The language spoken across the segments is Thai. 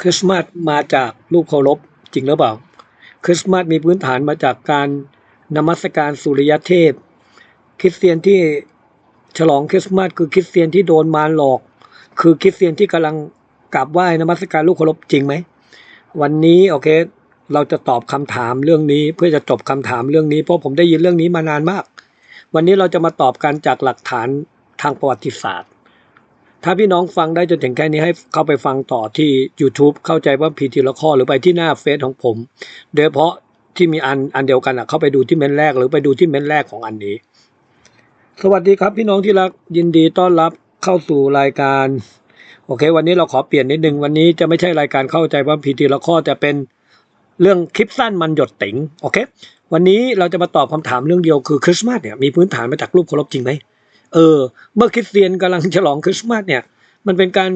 คริสต์มาสมาจากรูปเคารพจริงหรือเปล่า คริสต์มาสมีพื้นฐานมาจากการนมัสการสุริยเทพ คริสเตียนที่ฉลองคริสต์มาสคือคริสเตียนที่โดนมารหลอก คือคริสเตียนที่กำลังกราบไหว้นมัสการลูกเคารพจริงไหม วันนี้โอเค เราจะตอบคำถามเรื่องนี้เพื่อจะจบคำถามเรื่องนี้เพราะผมได้ยินเรื่องนี้มานานมาก วันนี้เราจะมาตอบกันจากหลักฐานทางประวัติศาสตร์ ถ้าพี่น้องฟังได้จนถึงแค่นี้ให้เข้าไปฟังต่อที่ YouTube เข้าใจว่าพีทีละข้อหรือไปที่หน้าเฟซของผม โดยเฉพาะที่มีอันอันเดียวกันอะเข้าไปดูที่เมนแรกหรือไปดูที่เมนแรกของอันนี้ สวัสดีครับพี่น้องที่รักยินดีต้อนรับเข้าสู่รายการ โอเค วันนี้เราขอเปลี่ยนนิดนึงวันนี้จะไม่ใช่รายการเข้าใจว่าพีทีละข้อแต่เป็นเรื่องคลิปสั้นมันหยดติ๋งโอเค วันนี้เราจะมาตอบคำถามเรื่องเดียวคือคริสต์มาสเนี่ยมีพื้นฐานมาจากรูปเคารพจริงไหม เออ เมื่อคริสเตียนกำลังฉลองคริสต์มาสเนี่ย มันเป็นการ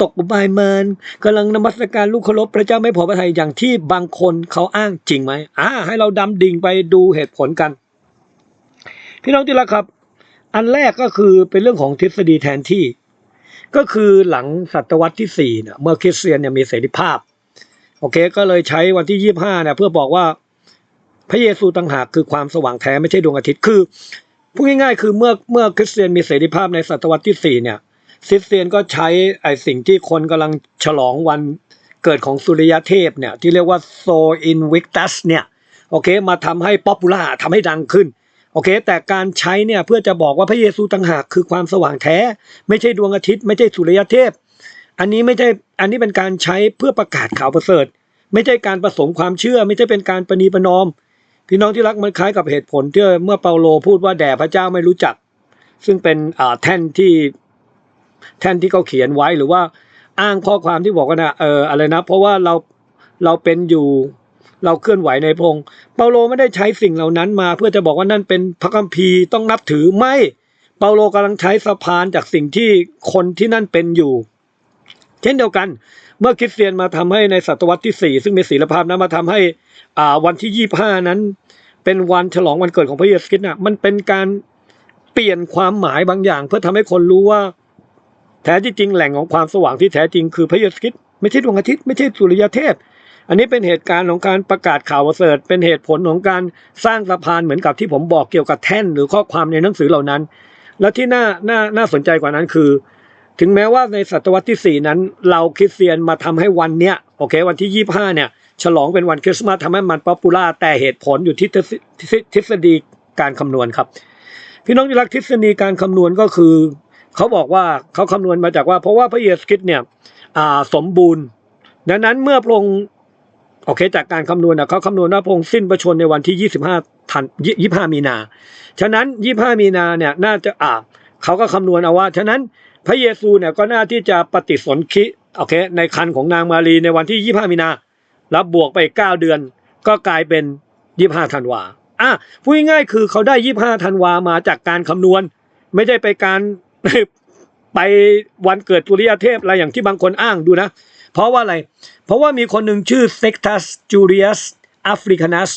ตกอุบายมารกำลังนมัสการลูกเคารพพระเจ้าไม่พอพระทัยอย่างที่บางคนเขาอ้างจริงไหมอ่าให้เราดำดิ่งไปดูเหตุผลกัน พี่น้องที่รักครับ อันแรกก็คือเป็นเรื่องของทฤษฎีแทนที่ ก็คือหลังศตวรรษที่สี่เนี่ยเมื่อคริสเตียนเนี่ยมีเสรีภาพโอเคก็เลยใช้วันที่ยี่ห้าเนี่ยเพื่อบอกว่าพระเยซูต่างหากคือความสว่างแท้ไม่ใช่ดวงอาทิตย์คือ พูดง่ายๆคือเมื่อเมื่อคริสเตียนมีเสรีภาพในศตวรรษที่สี่เนี่ยคริสเตียนก็ใช้ไอ้สิ่งที่คนกำลังฉลองวันเกิดของสุริยเทพเนี่ยที่เรียกว่าโซอินวิกตัสเนี่ยโอเคมาทำให้ป๊อปปูล่าทำให้ดังขึ้นโอเค แต่การใช้เนี่ยเพื่อจะบอกว่าพระเยซูต่างหากคือความสว่างแท้ ไม่ใช่ดวงอาทิตย์ ไม่ใช่สุริยเทพ อันนี้ไม่ใช่อันนี้เป็นการใช้เพื่อประกาศข่าวประเสริฐ ไม่ใช่การผสมความเชื่อ ไม่ใช่เป็นการประนีประนอม พี่น้องที่รักมันคล้ายกับเหตุผลที่เมื่อเปาโลพูดว่าแด่พระเจ้าไม่รู้จัก ซึ่งเป็นแท่นที่แท่นที่เขาเขียนไว้หรือว่าอ้างข้อความที่บอกว่านะเอออะไรนะ เพราะว่าเราเราเป็นอยู่เราเคลื่อนไหวในพงเปาโลไม่ได้ใช้สิ่งเหล่านั้นมา เพื่อจะบอกว่านั่นเป็นพระคัมภีร์ต้องนับถือไม่เปาโลกำลังใช้สะพานจากสิ่งที่คนที่นั่นเป็นอยู่ เช่นเดียวกัน เมื่อคริสเตียนมาทำให้ในศตวรรษที่สี่ซึ่งมีศีลภาพนั้นมาทำให้อ่าวันที่ยี่ห้านั้น เป็นวันฉลองวันเกิดของพระเยซูคริสต์น่ะมันเป็นการเปลี่ยนความหมายบางอย่าง เพื่อทำให้คนรู้ว่า แท้ที่จริงแหล่งของความสว่างที่แท้จริงคือพระเยซูคริสต์ไม่ใช่ดวงอาทิตย์ไม่ใช่สุริยเทพอันนี้เป็นเหตุการณ์ของการประกาศข่าวประเสริฐ เป็นเหตุผลของการสร้างสะพานเหมือนกับที่ผมบอกเกี่ยวกับแท่นหรือข้อความในหนังสือเหล่านั้น และที่น่าน่าน่าสนใจกว่านั้นคือ ถึงแม้ว่าในศตวรรษที่สี่นั้น เราคริสเตียนมาทำให้วันเนี้ยโอเค วันที่ยี่ห้าเนี่ย ฉลองเป็นวันคริสต์มาสทำให้มันป๊อปปูล่าแต่เหตุผลอยู่ที่ทฤษฎีการคำนวณครับ พี่น้องที่รักทฤษฎีการคำนวณก็คือ เขาบอกว่าเขาคำนวณมาจากว่า เพราะว่าพระเยซูคริสต์เนี่ยสมบูรณ์ ดังนั้นเมื่อพระองค์โอเคจากการคำนวณนะเขาคำนวณว่าพระองค์สิ้นพระชนในวันที่ 25ธัน25 มีนา ฉะนั้น 25 มีนาเนี่ยน่าจะอ่าเขาก็คำนวณเอาว่า ฉะนั้นพระเยซูเนี่ยก็น่าที่จะปฏิสนธิโอเคในคันของนางมารีในวันที่ 25 มีนา แล้วบวกไป 9 เดือน ก็กลายเป็น 25ธันวาอะพูดง่ายคือเขาได้ 25ธันวามาจากการคำนวณ ไม่ได้ไปการไปวันเกิดสุริยเทพอะไรอย่างที่บางคนอ้างดูนะ เพราะว่าอะไร เพราะว่ามีคนหนึ่งชื่อ Sextus Julius Africanus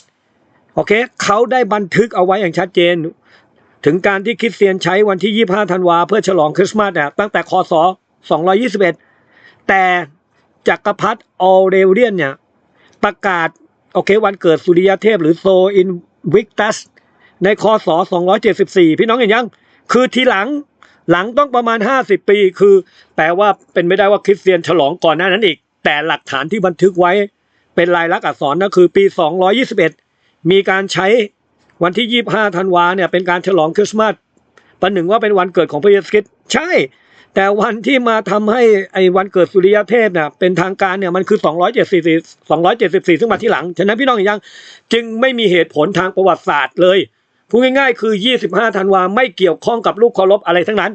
โอเคเขาได้บันทึกเอาไว้อย่างชัดเจน ถึงการที่คริสเตียนใช้วันที่ 25ธันวาเพื่อฉลองคริสต์มาสเนี่ยตั้งแต่คศ221 แต่จักรพรรดิออเรเลียนเนี่ย ประกาศโอเควันเกิดสุริยเทพหรือโซอินวิกตัสในคศ274 พี่น้องเห็นยัง คือทีหลังหลังต้องประมาณ 50 ปี คือแปลว่าเป็นไม่ได้ว่าคริสเตียนฉลองก่อนหน้านั้นอีก แต่หลักฐานที่บันทึกไว้เป็นลายลักษณ์อักษรนะคือปี 221 มีการใช้วันที่ 25 ธันวาเนี่ยเป็นการฉลองคริสต์มาสประหนึ่งว่าเป็นวันเกิดของพระเยซูคริสต์ใช่ แต่วันที่มาทำให้ไอ้วันเกิดสุริยเทพเนี่ยเป็นทางการเนี่ยมันคือ274 274ซึ่งมาที่หลัง ฉะนั้นพี่น้องย่างจึงไม่มีเหตุผลทางประวัติศาสตร์เลยพูดง่ายๆ คือ 25 ธันวาไม่เกี่ยวข้องกับลูกเคารพอะไรทั้งนั้น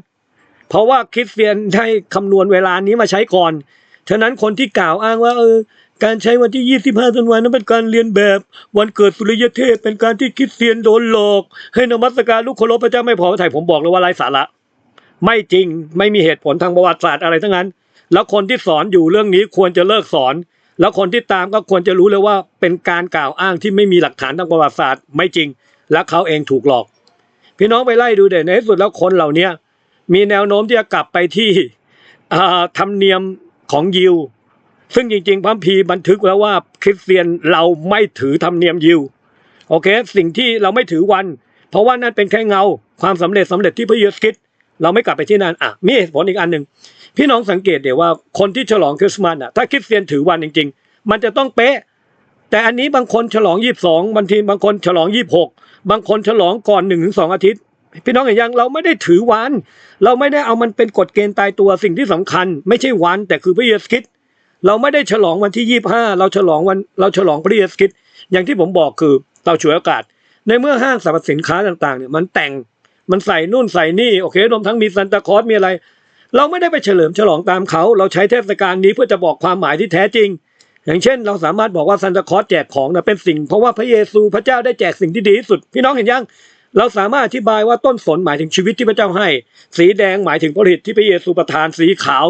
เพราะว่าคริสเตียนได้คำนวณเวลานี้มาใช้ก่อน ฉะนั้นคนที่กล่าวอ้างว่าเออการใช้วันที่ 25 ธันวานั้นเป็นการเรียนแบบ วันเกิดสุริยเทพเป็นการที่คริสเตียนโดนหลอก ให้นมัสการลูกเคารพพระเจ้าไม่พอพระทัยผมบอกเลยว่าไร้สาระ ไม่จริงไม่มีเหตุผลทางประวัติศาสตร์อะไรทั้งนั้น แล้วคนที่สอนอยู่เรื่องนี้ควรจะเลิกสอน แล้วคนที่ตามก็ควรจะรู้เลยว่าเป็นการกล่าวอ้างที่ไม่มีหลักฐานทางประวัติศาสตร์ ไม่จริง และเขาเองถูกหลอก พี่น้องไปไล่ดูเด่นในที่สุดแล้วคนเหล่านี้มีแนวโน้มที่จะกลับไปที่ธรรมเนียมของยิว ซึ่งจริง ๆพระคัมภีบันทึกแล้วว่าคริสเตียนเราไม่ถือธรรมเนียมยิวโอเค สิ่งที่เราไม่ถือวัน เพราะว่านั่นเป็นแค่เงาความสำเร็จสำเร็จที่พระเยซูคริสต์ เราไม่กลับไปที่นั่นอะมีเหตุผลอีกอันหนึ่งพี่น้องสังเกตเดี๋ยวว่าคนที่ฉลองคริสต์มาสอะถ้าคริสเตียนถือวันจริง ๆ มันจะต้องเป๊ะ แต่อันนี้บางคนฉลองยี่สิบสองบางทีบางคนฉลองยี่สิบหกบางคนฉลองก่อนหนึ่งถึงสองอาทิตย์ พี่น้องเห็นยังเราไม่ได้ถือวัน เราไม่ได้เอามันเป็นกฎเกณฑ์ตายตัวสิ่งที่สำคัญ ไม่ใช่วัน แต่คือพระเยซูคริสต์เราไม่ได้ฉลองวันที่ยี่ห้าเราฉลองวันเราฉลองพระเยซูคริสต์อย่างที่ผมบอกคือเราฉวยโอกาส ในเมื่อห้างสรรพสินค้าต่างๆเนี่ยมันแต่ง มันใส่นู่นใส่นี่โอเครวมทั้งมีซันตาคอสมีอะไร เราไม่ได้ไปเฉลิมฉลองตามเขา เราใช้เทศกาลนี้เพื่อจะบอกความหมายที่แท้จริง อย่างเช่น เราสามารถบอกว่าซันตาคอสแจกของนะเป็นสิ่ง เพราะว่าพระเยซูพระเจ้าได้แจกสิ่งที่ดีที่สุด พี่น้องเห็นยังเราสามารถอธิบายว่าต้นสนหมายถึงชีวิตที่พระเจ้าให้ สีแดงหมายถึงผลิตที่พระเยซูประทานสีขาว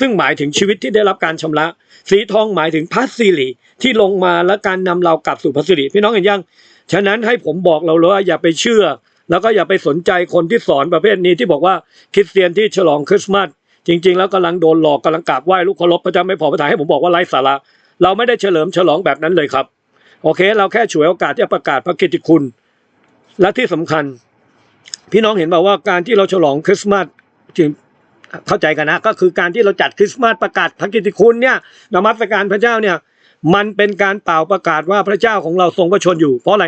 ซึ่งหมายถึงชีวิตที่ได้รับการชำระ สีทองหมายถึงพัสสิริที่ลงมาและการนำเรากลับสู่พัสสิริพี่น้องเห็นยัง ฉะนั้นให้ผมบอกเราเลยว่าอย่าไปเชื่อ แล้วก็อย่าไปสนใจคนที่สอนประเภทนี้ที่บอกว่าคริสเตียนที่ฉลองคริสต์มาสจริง ๆ แล้วกำลังโดนหลอกกำลังกราบไหว้ลูกเคารพพระเจ้าไม่พอพระทัยให้ผมบอกว่าไร้สาระเราไม่ได้เฉลิมฉลองแบบนั้นเลยครับ โอเค เราแค่ฉวยโอกาสที่จะประกาศพระกิตติคุณ และที่สำคัญ พี่น้องเห็นบอกว่าการที่เราฉลองคริสต์มาสจริงเข้าใจกันนะก็คือการที่เราจัดคริสต์มาสประกาศพระกิตติคุณเนี่ยนมัสการพระเจ้าเนี่ยมันเป็นการเป่าประกาศว่าพระเจ้าของเราทรงพระชนอยู่ เพราะอะไร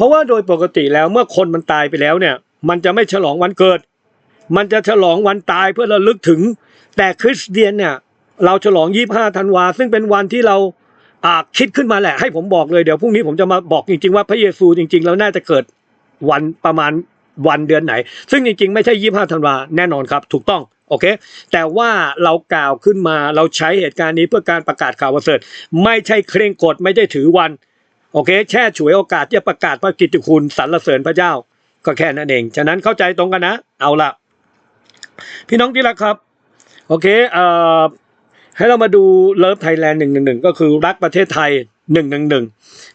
ราะว่าโดยปกติแล้วเมื่อคนมันตายไปแล้วเนี่ย มันจะไม่ฉลองวันเกิด มันจะฉลองวันตายเพื่อระลึกถึง แต่คริสเตียนเนี่ย เราฉลอง25ธันวา ซึ่งเป็นวันที่เราอาคิดขึ้นมาแหละให้ผมบอกเลยเดี๋ยวพรุ่งนี้ผมจะมาบอกจริงๆว่าพระเยซูจริงๆแล้วน่าจะเกิดวันประมาณวันเดือนไหน ซึ่งจริงๆไม่ใช่25ธันวาแน่นอนครับ ถูกต้องโอเค แต่ว่าเรากล่าวขึ้นมาเราใช้เหตุการณ์นี้เพื่อการประกาศข่าวประเสริฐไม่ใช่เคร่งกฎไม่ได้ถือวัน โอเค แช่ฉวยโอกาสที่จะประกาศพระกิตติคุณสรรเสริญพระเจ้า ก็แค่นั้นเอง ฉะนั้นเข้าใจตรงกันนะ เอาละพี่น้องที่รักครับ โอเคเอ่อให้เรามาดูเลิฟไทยแลนด์หนึ่งหนึ่งหนึ่งก็คือรักประเทศไทยหนึ่งหนึ่งหนึ่ง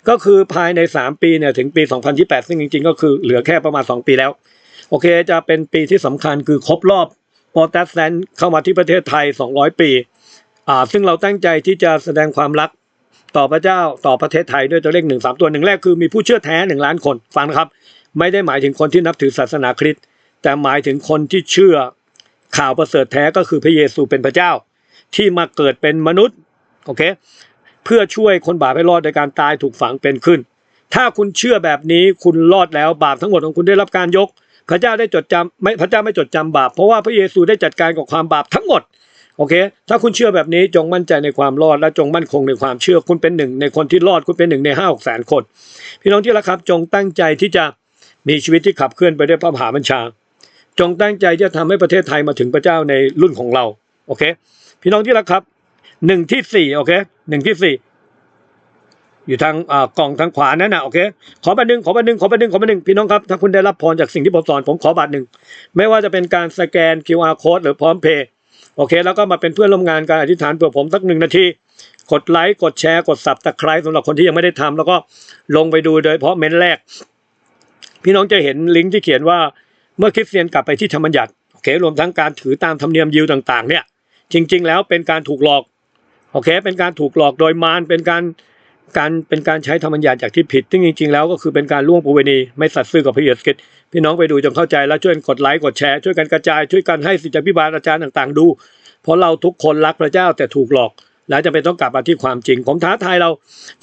ก็คือภายในสามปีเนี่ยถึงปีสองพันยี่แปดซึ่งจริงๆ ก็คือเหลือแค่ประมาณสองปีแล้ว โอเคจะเป็นปีที่สำคัญคือครบรอบโปรเตสแตนต์เข้ามาที่ประเทศไทย200ปี อ่าซึ่งเราตั้งใจที่จะแสดงความรัก ต่อพระเจ้าต่อประเทศไทยด้วยตัวเลขหนึ่งสามตัวหนึ่งแรกคือมีผู้เชื่อแท้หนึ่งล้านคนฟังนะครับ ไม่ได้หมายถึงคนที่นับถือศาสนาคริสต์แต่หมายถึงคนที่เชื่อข่าวประเสริฐแท้ก็คือพระเยซูเป็นพระเจ้า ที่มาเกิดเป็นมนุษย์โอเคเพื่อช่วยคนบาปให้รอดโดยการตายถูกฝังเป็นขึ้น ถ้าคุณเชื่อแบบนี้คุณรอดแล้วบาปทั้งหมดของคุณได้รับการยก พระเจ้าได้จดจำไม่พระเจ้าไม่จดจำบาปเพราะว่าพระเยซูได้จัดการกับความบาปทั้งหมด โอเค ถ้าคุณเชื่อแบบนี้จงมั่นใจในความรอดและจงมั่นคงในความเชื่อ คุณเป็นหนึ่งในคนที่รอดคุณเป็นหนึ่งในห้าหกแสนคน พี่น้องที่รักครับจงตั้งใจที่จะมีชีวิตที่ขับเคลื่อนไปด้วยพระมหาบัญชา จงตั้งใจจะทำให้ประเทศไทยมาถึงพระเจ้าในรุ่นของเรา โอเค พี่น้องที่รักครับหนึ่งที่สี่โอเคหนึ่งที่สี่อยู่ทางกล่องทางขวานั่นนะโอเค ขอบัตรหนึ่งขอบัตรหนึ่งขอบัตรหนึ่งขอบัตรหนึ่งพี่น้องครับ ถ้าคุณได้รับพรจากสิ่งที่ผมสอนผมขอบัตรหนึ่งไม่ว่าจะเป็นการสแกน QR code หรือพร้อมเพย์ โอเค แล้วก็มาเป็นเพื่อนร่วมงานการอธิษฐานเผื่อผมสักหนึ่งนาทีกดไลค์กดแชร์กดสับตะไคร้สำหรับคนที่ยังไม่ได้ทำแล้วก็ลงไปดูโดยเฉพาะเม้นแรก พี่น้องจะเห็นลิงก์ที่เขียนว่าเมื่อคริสเตียนกลับไปที่ธรรมบัญญัติโอเครวมทั้งการถือตามธรรมเนียมยิวต่าง ๆ เนี่ย จริง ๆ แล้วเป็นการถูกหลอกโอเค เป็นการถูกหลอกโดยมารเป็นการ การเป็นการใช้ธรรมัญญัติจากที่ผิดซึ่งจริง ๆ แล้วก็คือเป็นการล่วงประเวณีไม่สัตย์ซื่อกับพระเยซูคริสต์พี่น้องไปดูจงเข้าใจแล้วช่วยกดไลค์กดแชร์ช่วยกันกระจายช่วยกันให้สิทธิพิบาลอาจารย์ต่างๆ ดู เพราะเราทุกคนรักพระเจ้าแต่ถูกหลอกแล้วจะเป็นต้องกลับมาที่ความจริง ผมท้าทายเรา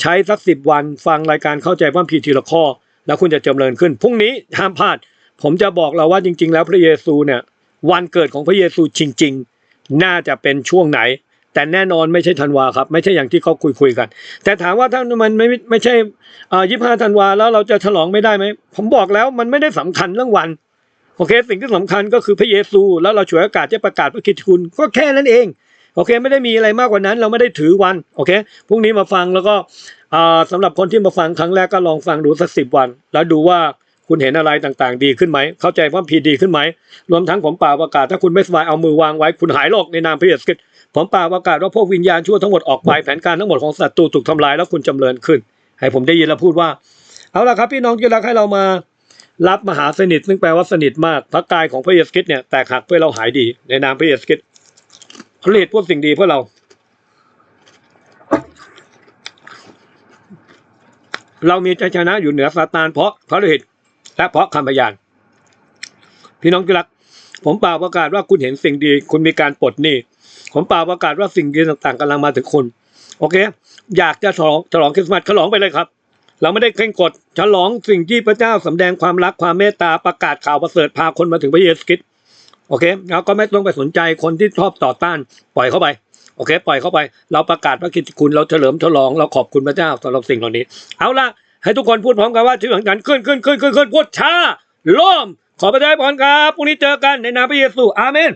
ใช้สักสิบวันฟังรายการเข้าใจพระคัมภีร์ทีละข้อ แล้วคุณจะเจริญขึ้นพรุ่งนี้ห้ามพลาด ผมจะบอกเราว่าจริง ๆ แล้วพระเยซูเนี่ยวันเกิดของพระเยซูจริง ๆ น่าจะเป็นช่วงไหน แต่แน่นอนไม่ใช่ธันวาครับ ไม่ใช่อย่างที่เขาคุยคุยกัน แต่ถามว่าถ้ามันไม่ไม่ใช่ยี่ห้าธันวาแล้วเราจะฉลองไม่ได้ไหมผมบอกแล้วมันไม่ได้สำคัญเรื่องวันโอเค สิ่งที่สำคัญก็คือพระเยซู แล้วเราฉวยโอกาสจะประกาศพระคิดคุณก็แค่นั้นเองโอเค ไม่ได้มีอะไรมากกว่านั้น เราไม่ได้ถือวันโอเคพรุ่งนี้มาฟังแล้วก็อ่าสำหรับคนที่มาฟังครั้งแรกก็ลองฟังดูสักสิบวัน แล้วดูว่าคุณเห็นอะไรต่างๆ ดีขึ้นไหม เข้าใจคว่าพีดีขึ้นไหม รวมทั้งผมป่าประกาศ ถ้าคุณไม่สบายเอามือวางไว้ คุณหายโรคในนามพระเยซูคริสต์ ผมป่าประกาศว่าพวกวิญญาณชั่วทั้งหมดออกไปแผนการทั้งหมดของศัตรูถูกทำลายแล้วคุณจำเริญขึ้น ให้ผมได้ยินแล้วพูดว่า เอาละครับพี่น้องที่รักให้เรามารับมหาสนิท ซึ่งแปลว่าสนิทมากพระกายของพระเยซูคริสต์เนี่ยแตกหักเพื่อเราหายดีในนามพระเยซูคริสต์ผลิตพวกสิ่งดีเพื่อเรา เรามีชัยชนะอยู่เหนือซาตานเพราะพระฤทธิ์และเพราะคำพยาน พี่น้องที่รัก ผมป่าประกาศว่าคุณเห็นสิ่งดี คุณมีการปลดหนี้ ผมเปล่าประกาศว่าสิ่งดีต่างๆกำลังมาถึงคุณ โอเค อยากจะฉลองฉลองคริสต์มาสฉลองไปเลยครับ เราไม่ได้เคร่งกฎฉลองสิ่งที่พระเจ้าสำแดงความรักความเมตตาประกาศข่าวประเสริฐพาคนมาถึงพระเยซูคริสต์โอเคเราก็ไม่ต้องไปสนใจคนที่ชอบต่อต้าน ปล่อยเข้าไปโอเค ปล่อยเข้าไป เราประกาศพระกิตติคุณเราเฉลิมฉลองเราขอบคุณพระเจ้าสำหรับสิ่งเหล่านี้ เอาละให้ทุกคนพูดพร้อมกันว่าชื่อหลังกันขึ้นขึ้นขึ้นขึ้นขึ้นพูดช้าล้มขอพระเจ้าพรครับพรุ่งนี้เจอกันในนามพระเยซูอาเมน